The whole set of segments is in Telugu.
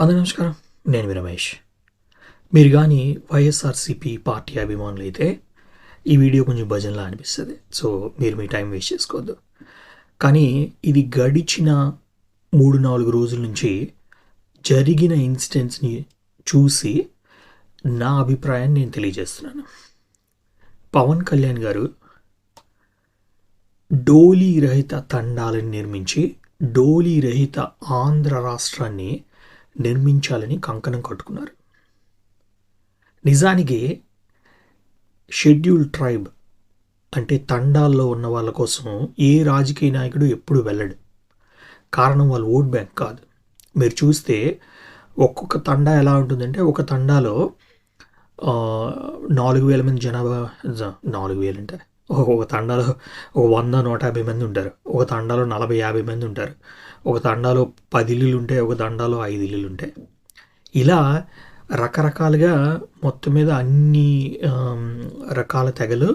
అందరూ నమస్కారం. నేను మీ రమేష్. మీరు కానీ వైఎస్ఆర్సీపీ పార్టీ అభిమానులు అయితే ఈ వీడియో కొంచెం భజనలా అనిపిస్తుంది. సో మీరు మీ టైం వేస్ట్ చేసుకోవద్దు. కానీ ఇది గడిచిన మూడు నాలుగు రోజుల నుంచి జరిగిన ఇన్సిడెంట్స్ని చూసి నా అభిప్రాయాన్ని నేను తెలియజేస్తున్నాను. పవన్ కళ్యాణ్ గారు డోలీ రహిత తండాలను నిర్మించి డోలీ రహిత ఆంధ్ర రాష్ట్రాన్ని నిర్మించాలని కంకణం కట్టుకున్నారు. నిజానికి షెడ్యూల్ ట్రైబ్ అంటే తండాల్లో ఉన్న వాళ్ళ కోసం ఏ రాజకీయ నాయకుడు ఎప్పుడు వెళ్ళడు. కారణం వాళ్ళు ఓట్ బ్యాంక్ కాదు. మీరు చూస్తే ఒక్కొక్క తండా ఎలా ఉంటుందంటే ఒక తండాలో నాలుగు వేల మంది జనాభా నాలుగు వేలు అంటే ఒక తండాలో ఒక వంద నూట యాభై మంది ఉంటారు. ఒక తండాలో నలభై యాభై మంది ఉంటారు. ఒక తండాలో పది ఇల్లులు ఉంటాయి. ఒక తండాలో ఐదు ఇల్లులు ఉంటాయి. ఇలా రకరకాలుగా మొత్తం మీద అన్ని రకాల తెగలు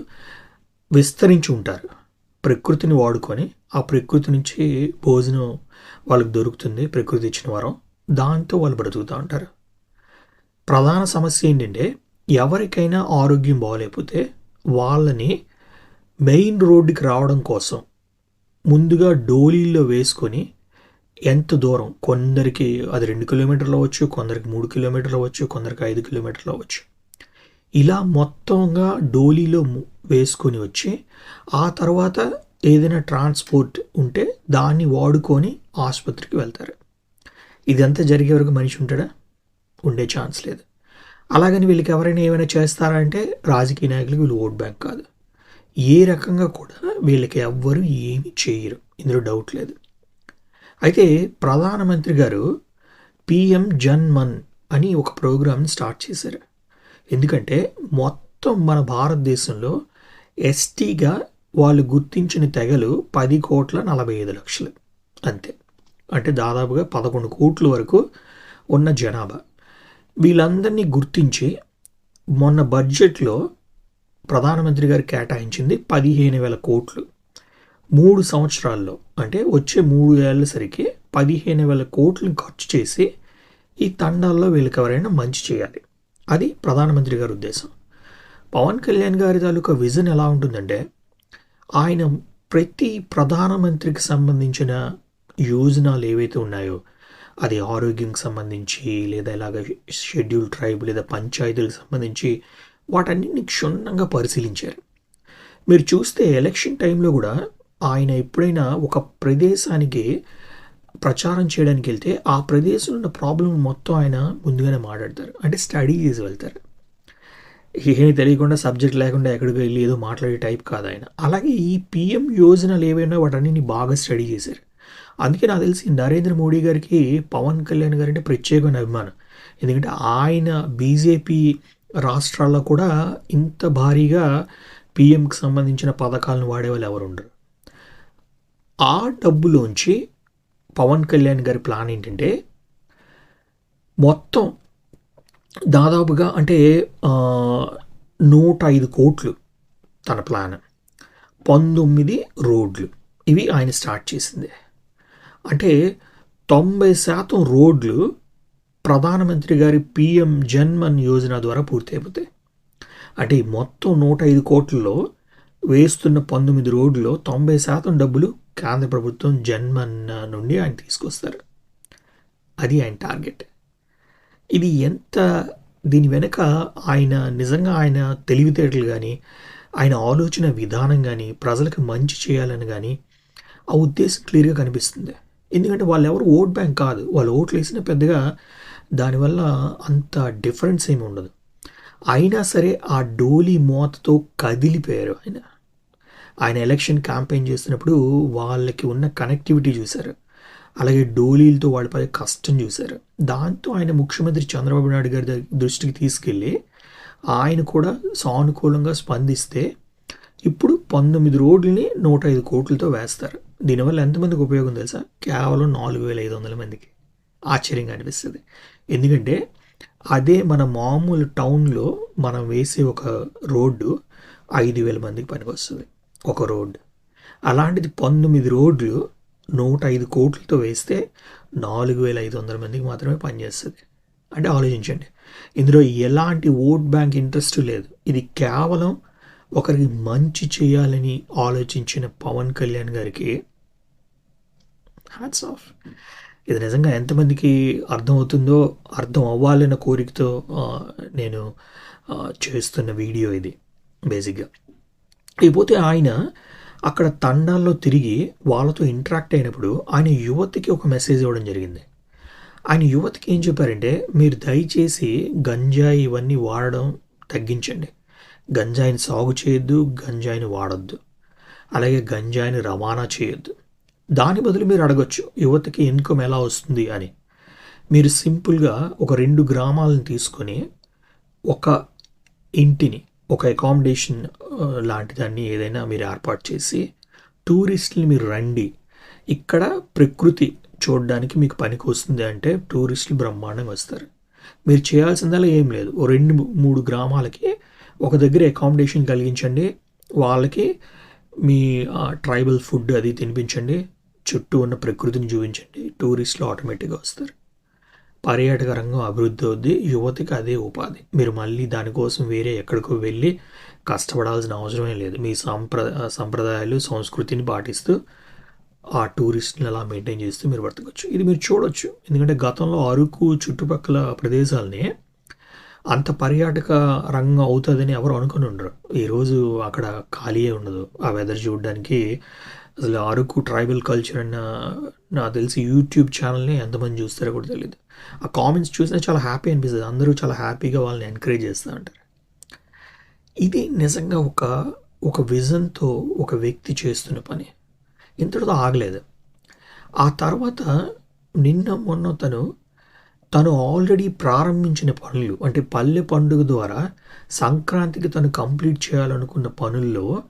విస్తరించి ఉంటారు. ప్రకృతిని వాడుకొని ఆ ప్రకృతి నుంచి భోజనం వాళ్ళకి దొరుకుతుంది. ప్రకృతి ఇచ్చిన వరం. దాంతో వాళ్ళు బ్రతుకుతూ ఉంటారు. ప్రధాన సమస్య ఏంటంటే ఎవరికైనా ఆరోగ్యం బాగోలేకపోతే వాళ్ళని మెయిన్ రోడ్డుకి రావడం కోసం ముందుగా డోలీల్లో వేసుకొని ఎంత దూరం? కొందరికి అది రెండు కిలోమీటర్లు అవ్వచ్చు కొందరికి మూడు కిలోమీటర్లు అవ్వచ్చు కొందరికి ఐదు కిలోమీటర్లు అవ్వచ్చు. ఇలా మొత్తంగా డోలీలో వేసుకొని వచ్చి ఆ తర్వాత ఏదైనా ట్రాన్స్పోర్ట్ ఉంటే దాన్ని వాడుకొని ఆసుపత్రికి వెళ్తారు. ఇదంతా జరిగే వరకు మనిషి ఉంటాడా? ఉండే ఛాన్స్ లేదు. అలాగని వీళ్ళకి ఎవరైనా ఏమైనా చేస్తారా అంటే రాజకీయ నాయకులకు వీళ్ళు ఓట్ బ్యాంక్ కాదు. ఏ రకంగా కూడా వీళ్ళకి ఎవ్వరు ఏమి చేయరు. ఇందులో డౌట్ లేదు. అయితే ప్రధానమంత్రి గారు పిఎం జన్ మన్ అని ఒక ప్రోగ్రామ్ని స్టార్ట్ చేశారు. ఎందుకంటే మొత్తం మన భారతదేశంలో ఎస్టీగా వాళ్ళు గుర్తించిన తెగలు పది కోట్ల నలభై ఐదు లక్షలు. అంతే. అంటే దాదాపుగా పదకొండు కోట్ల వరకు ఉన్న జనాభా. వీళ్ళందరినీ గుర్తించి మొన్న బడ్జెట్లో ప్రధానమంత్రి గారు కేటాయించింది పదిహేను వేల కోట్లు. మూడు సంవత్సరాల్లో అంటే వచ్చే మూడు ఏళ్ళ సరికి పదిహేను వేల కోట్లను ఖర్చు చేసి ఈ తండాల్లో వీళ్ళకి ఎవరైనా మంచి చేయాలి. అది ప్రధానమంత్రి గారి ఉద్దేశం. పవన్ కళ్యాణ్ గారి తాలూకా విజన్ ఎలా ఉంటుందంటే ఆయన ప్రతి ప్రధానమంత్రికి సంబంధించిన యోజనాలు ఏవైతే ఉన్నాయో అది ఆరోగ్యంకి సంబంధించి లేదా ఇలాగ షెడ్యూల్ ట్రైబ్ లేదా పంచాయతీలకు సంబంధించి వాటన్నిటిని క్షుణ్ణంగా పరిశీలించారు. మీరు చూస్తే ఎలక్షన్ టైంలో కూడా ఆయన ఎప్పుడైనా ఒక ప్రదేశానికి ప్రచారం చేయడానికి వెళ్తే ఆ ప్రదేశంలో ఉన్న ప్రాబ్లం మొత్తం ఆయన ముందుగానే మాట్లాడతారు. అంటే స్టడీ చేసి వెళ్తారు. ఏమీ తెలియకుండా సబ్జెక్ట్ లేకుండా ఎక్కడికి వెళ్ళి ఏదో మాట్లాడే టైప్ కాదు ఆయన. అలాగే ఈ పిఎం యోజనలు ఏవైనా వాటన్నిటిని బాగా స్టడీ చేశారు. అందుకే నాకు తెలిసి నరేంద్ర మోడీ గారికి పవన్ కళ్యాణ్ గారంటే అంటే ప్రత్యేకమైన అభిమానం. ఎందుకంటే ఆయన బీజేపీ రాష్ట్రాల్లో కూడా ఇంత భారీగా పిఎంకి సంబంధించిన పథకాలను వాడేవాళ్ళు ఎవరు ఉండరు ఆ డబ్బులోంచి పవన్ కళ్యాణ్ గారి ప్లాన్ ఏంటంటే మొత్తం దాదాపుగా అంటే నూట ఐదు కోట్లు తన ప్లాన్. పంతొమ్మిది రోడ్లు. ఇవి ఆయన స్టార్ట్ చేసింది. అంటే తొంభై శాతం రోడ్లు ప్రధానమంత్రి గారి పిఎం జన్మన్ యోజన ద్వారా పూర్తి అయిపోతాయి అంటే ఈ మొత్తం నూట ఐదు కోట్లలో వేస్తున్న పంతొమ్మిది రోడ్లో తొంభై శాతం డబ్బులు కేంద్ర ప్రభుత్వం జన్మన్ నుండి ఆయన తీసుకొస్తారు. అది ఆయన టార్గెట్. ఇది ఎంత దీని వెనుక ఆయన నిజంగా ఆయన తెలివితేటలు కానీ ఆయన ఆలోచన విధానం కానీ ప్రజలకు మంచి చేయాలని కానీ ఆ ఉద్దేశం క్లియర్గా కనిపిస్తుంది. ఎందుకంటే వాళ్ళు ఎవరు ఓట్ బ్యాంక్ కాదు. వాళ్ళు ఓట్లు వేసిన పెద్దగా దానివల్ల అంత డిఫరెన్స్ ఏమి ఉండదు. అయినా సరే ఆ డోలీ మోతతో కదిలిపోయారు ఆయన. ఆయన ఎలక్షన్ క్యాంపెయిన్ చేస్తున్నప్పుడు వాళ్ళకి ఉన్న కనెక్టివిటీ చూశారు. అలాగే డోలీలతో వాళ్ళ పడే కష్టం చూశారు. దాంతో ఆయన ముఖ్యమంత్రి చంద్రబాబు నాయుడు గారి దృష్టికి తీసుకెళ్ళి ఆయన కూడా సానుకూలంగా స్పందిస్తే ఇప్పుడు పంతొమ్మిది రోడ్లని నూట ఐదు కోట్లతో వేస్తారు. దీనివల్ల ఎంతమందికి ఉపయోగం తెలుసా? కేవలం నాలుగు వేల ఐదు వందల మందికి. ఆశ్చర్యంగా అనిపిస్తుంది. ఎందుకంటే అదే మన మామూలు టౌన్లో మనం వేసే ఒక రోడ్డు ఐదు వేల మందికి పనికొస్తుంది. ఒక రోడ్డు. అలాంటిది పంతొమ్మిది రోడ్లు నూట ఐదు కోట్లతో వేస్తే నాలుగు వేల ఐదు వందల మందికి మాత్రమే పనిచేస్తుంది. అంటే ఆలోచించండి. ఇందులో ఎలాంటి ఓట్ బ్యాంక్ ఇంట్రెస్ట్ లేదు. ఇది కేవలం ఒకరికి మంచి చేయాలని ఆలోచించిన పవన్ కళ్యాణ్ గారికి హ్యాట్స్ ఆఫ్. ఇది నిజంగా ఎంతమందికి అర్థమవుతుందో అర్థం అవ్వాలన్న కోరికతో నేను చేస్తున్న వీడియో ఇది బేసిక్గా. ఇకపోతే ఆయన అక్కడ తండాల్లో తిరిగి వాళ్ళతో ఇంటరాక్ట్ అయినప్పుడు ఆయన యువతికి ఒక మెసేజ్ ఇవ్వడం జరిగింది. ఆయన యువతకి ఏం చెప్పారంటే మీరు దయచేసి గంజాయి ఇవన్నీ వాడడం తగ్గించండి. గంజాయిని సాగు చేయొద్దు గంజాయిని వాడొద్దు. అలాగే గంజాయిని రవాణా చేయొద్దు. దాని బదులు మీరు అడగొచ్చు యువతకి ఇన్కమ్ ఎలా వస్తుంది? అని. మీరు సింపుల్గా ఒక రెండు గ్రామాలను తీసుకొని ఒక ఇంటిని ఒక అకామిడేషన్ లాంటి దాన్ని ఏదైనా మీరు ఏర్పాటు చేసి టూరిస్టులు మీరు రండి. ఇక్కడ ప్రకృతి చూడడానికి మీకు పనికి వస్తుంది అంటే టూరిస్టులు బ్రహ్మాండంగా వస్తారు. మీరు చేయాల్సిందల్లా ఏం లేదు. ఓ రెండు మూడు గ్రామాలకి ఒక దగ్గర అకామిడేషన్ కలిగించండి. వాళ్ళకి మీ ట్రైబల్ ఫుడ్ అది తినిపించండి. చుట్టూ ఉన్న ప్రకృతిని చూపించండి. టూరిస్టులు ఆటోమేటిక్గా వస్తారు. పర్యాటక రంగం అభివృద్ధి అవుద్ది. యువతకి అదే ఉపాధి. మీరు మళ్ళీ దానికోసం వేరే ఎక్కడికో వెళ్ళి కష్టపడాల్సిన అవసరమే లేదు. మీ సంప్ర సంప్రదాయాలు సంస్కృతిని పాటిస్తూ ఆ టూరిస్ట్ని అలా మెయింటైన్ చేస్తూ మీరు బ్రతకచ్చు ఇది మీరు చూడొచ్చు. ఎందుకంటే గతంలో అరకు చుట్టుపక్కల ప్రదేశాలని అంత పర్యాటక రంగం అవుతుందని ఎవరు అనుకుని ఉండరు. ఈరోజు అక్కడ ఖాళీయే ఉండదు. ఆ వెదర్ చూడడానికి అసలు అరకు ట్రైబల్ కల్చర్ అన్న నాకు తెలిసి యూట్యూబ్ ఛానల్ని ఎంతమంది చూస్తారో కూడా తెలియదు ఆ కామెంట్స్ చూసినా చాలా హ్యాపీ అనిపిస్తుంది. అందరూ చాలా హ్యాపీగా వాళ్ళని ఎంకరేజ్ చేస్తూ ఉంటారు. ఇది నిజంగా ఒక ఒక విజన్తో ఒక వ్యక్తి చేస్తున్న పని. ఇంతటితో ఆగలేదు. ఆ తర్వాత నిన్న మొన్న తను తను ఆల్రెడీ ప్రారంభించిన పనులు అంటే పల్లె పండుగ ద్వారా సంక్రాంతికి తను కంప్లీట్ చేయాలనుకున్న పనుల్లో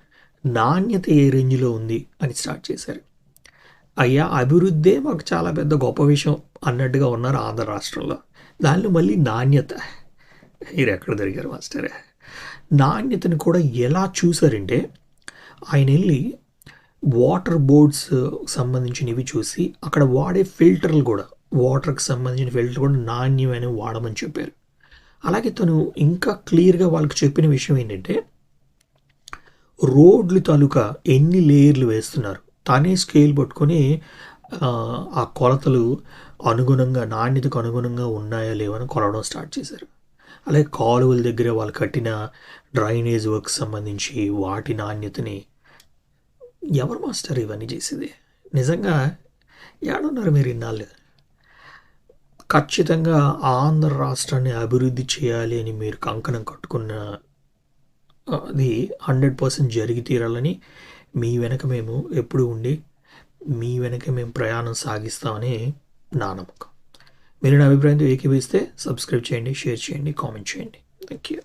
నాణ్యత ఏ రేంజ్లో ఉంది అని స్టార్ట్ చేశారు. అయ్యా అభివృద్ధే మాకు చాలా పెద్ద గొప్ప విషయం అన్నట్టుగా ఉన్నారు ఆంధ్ర రాష్ట్రంలో. దానిలో మళ్ళీ నాణ్యత. మీరు ఎక్కడ దొరికారు మాస్టర్? నాణ్యతను కూడా ఎలా చూసారంటే ఆయన వెళ్ళి వాటర్ బోర్డ్స్ సంబంధించినవి చూసి అక్కడ వాడే ఫిల్టర్లు కూడా వాటర్కి సంబంధించిన ఫిల్టర్ కూడా నాణ్యమైన వాడమని చెప్పారు. అలాగే తను ఇంకా క్లియర్గా వాళ్ళకి చెప్పిన విషయం ఏంటంటే రోడ్లు తాలూకా ఎన్ని లేయర్లు వేస్తున్నారు? తానే స్కేల్ పట్టుకొని ఆ, కొలతలు అనుగుణంగా నాణ్యతకు అనుగుణంగా ఉన్నాయా లేవని కొలవడం స్టార్ట్ చేశారు. అలాగే కాలువల దగ్గర వాళ్ళు కట్టిన డ్రైనేజ్ వర్క్ సంబంధించి వాటి నాణ్యతని ఎవరు మాస్టర్ ఇవన్నీ చేసేది? నిజంగా ఏడున్నారు మీరు ఇన్నాళ్ళు? ఖచ్చితంగా ఆంధ్ర రాష్ట్రాన్ని అభివృద్ధి చేయాలి అని మీరు కంకణం కట్టుకున్న అది హండ్రెడ్ పర్సెంట్ జరిగి తీరాలని మీ వెనక మేము ఎప్పుడు ఉండి మీ వెనక మేము ప్రయాణం సాగిస్తామని నా నమ్మకం. మీరు నా అభిప్రాయంతో ఏకీభవిస్తే సబ్స్క్రైబ్ చేయండి షేర్ చేయండి కామెంట్ చేయండి. Thank you